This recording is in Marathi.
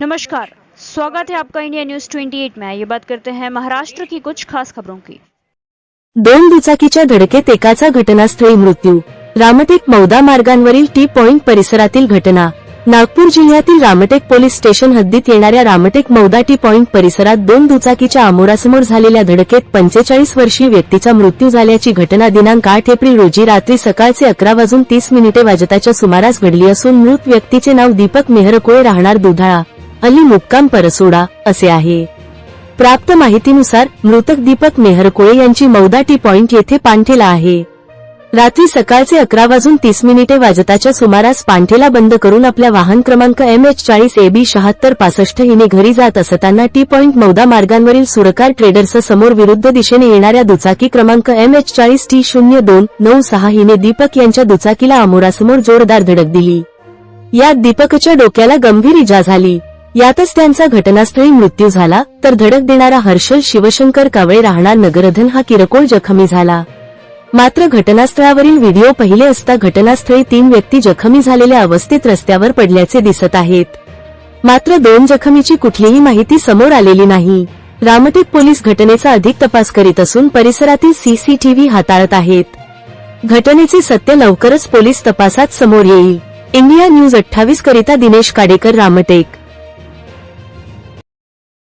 नमस्कार स्वागत है आपका इंडिया न्यूज 28 में। ये बात करते हैं महाराष्ट्र की कुछ खास खबरों की। दोन दुचाकीच्या धडकेत एकाचा घटनास्थळी मृत्यू। रामटेक मौदा मार्गांवरील टी पॉइंट परिसरातील घटना। नागपूर जिल्ह्यातील रामटेक पोलीस स्टेशन हद्दीत येणाऱ्या रामटेक मौदा टी पॉइंट परिसरात दोन दुचाकीच्या आमोरासमोर झालेल्या धडकेत पंचेचाळीस वर्षीय व्यक्तीचा मृत्यू झाल्याची घटना दिनांक आठ एप्रिल रोजी रात्री सकाळचे अकरा वाजून तीस मिनिटे वाजताच्या सुमारास घडली असून मृत व्यक्तीचे नाव दीपक मेहरकोळे राहणार दुधाळा. अली मुक्काम परसोडा असे आहे. प्राप्त माहितीनुसार मृतक दीपक मेहरकोळे यांची मौदा टी पॉइंट येथे पांठेला आहे. रात्री सकाळचे अकरा वाजून तीस मिनिटे वाजताच्या सुमारास पांठेला बंद करून आपल्या वाहन क्रमांक एम एच चाळीस ए बी शहात्तर पासष्ट हिने घरी जात असताना टी पॉइंट मौदा मार्गांवरील सुरकार ट्रेडर्स समोर विरुद्ध दिशेने येणाऱ्या दुचाकी क्रमांक एम एच चाळीस टी शून्य दोन नऊ सहा हिने दीपक यांच्या दुचाकीला आमोरासमोर जोरदार धडक दिली. यात दीपकच्या डोक्याला गंभीर इजा झाली. यातच त्यांचा घटनास्थळी मृत्यू झाला तर धडक देणारा हर्षल शिवशंकर कावळे राहणार नगरधन हा किरकोळ जखमी झाला. मात्र घटनास्थळावरील व्हिडिओ पहिले असता घटनास्थळी तीन व्यक्ती जखमी झालेल्या अवस्थेत रस्त्यावर पडल्याचे दिसत आहेत. मात्र दोन जखमीची कुठलीही माहिती समोर आलेली नाही. रामटेक पोलीस घटनेचा अधिक तपास करीत असून परिसरातील सीसीटीव्ही हाताळत आहेत. घटनेचे सत्य लवकरच पोलीस तपासात समोर येईल. इंडिया न्यूज अठ्ठावीस करिता दिनेश काडेकर रामटेक.